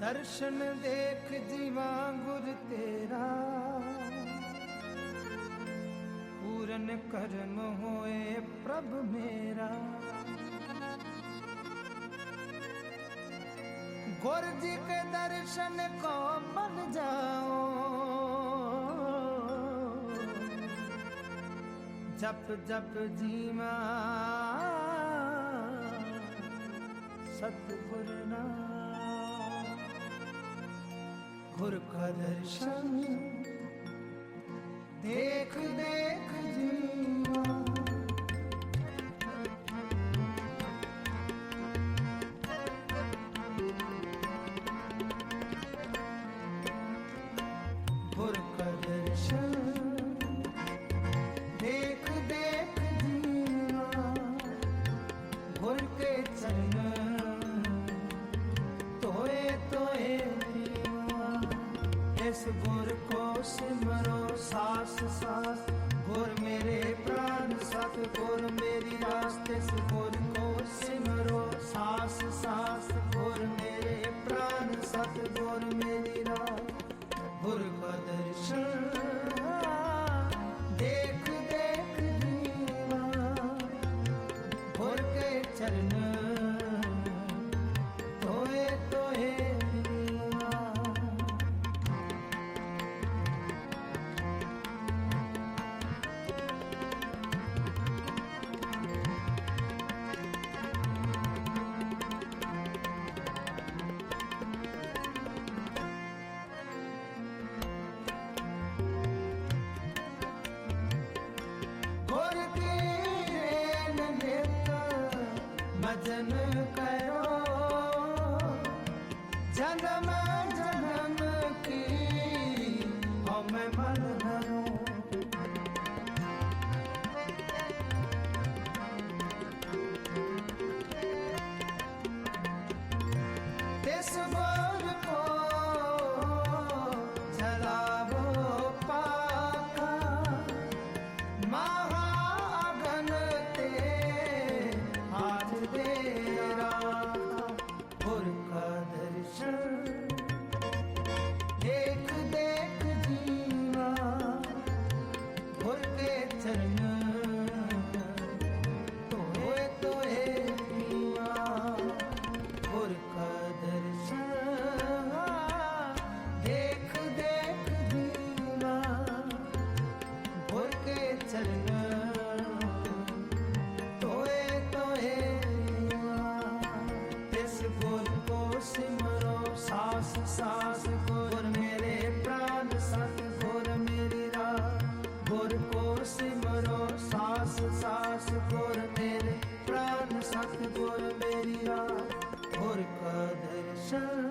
ਦਰਸ਼ਨ ਦੇਖ ਜੀਵਾਂ ਗੁਰ ਤੇਰਾ। ਪੂਰਨ ਕਰਮ ਹੋਏ ਪ੍ਰਭ ਮੇਰਾ। ਗੁਰ ਜੀ ਕੇ ਦਰਸ਼ਨ ਕੋ ਬਨ ਜਾਓ। ਜਪ ਜਪ ਜੀਵਾ। ਸਤਿਗੁਰ ਨਾਮ। ਗੁਰ ਕਾ ਦਰਸ਼ਨ ਦੇਖਦੇ ਇਸ ਗੁਰ ਕੋ ਸਿਮਰੋ, ਸਾਸ ਸਾਸ। ਗੁਰ ਮੇਰੇ ਪ੍ਰਾਨ ਸਤ ਗੁਰ ਮੇਰੀ ਆਸ ਤਿਸ ਗੁਰ ਕੋ ਸਿਮਰੋ, ਸਾਸ ਸਾਸ। ਗੁਰ ਮੇਰੇ ਪ੍ਰਾਨ ਸਤ ਗੁਰ ਮੇਰੀ ਰਾਸ। ਗੁਰ ਕਾ ਦਰਸ਼ਨ ਦੇਖ ਦੇਖ ਜੀਵਾ ਗੁਰ ਕੇ ਚਰਨ ਮਜਨ ਕਰੋ ਜਨਮ ਜਨਮ ਕੀ ਹਮੇ Sure. ਦਾਸ ਗੁਰ ਮੇਰੇ ਪ੍ਰਾਨ ਸਤ ਗੁਰ ਮੇਰੀ ਰਾਹ ਹੋਰ ਕਾ ਦਰਸ਼ਨ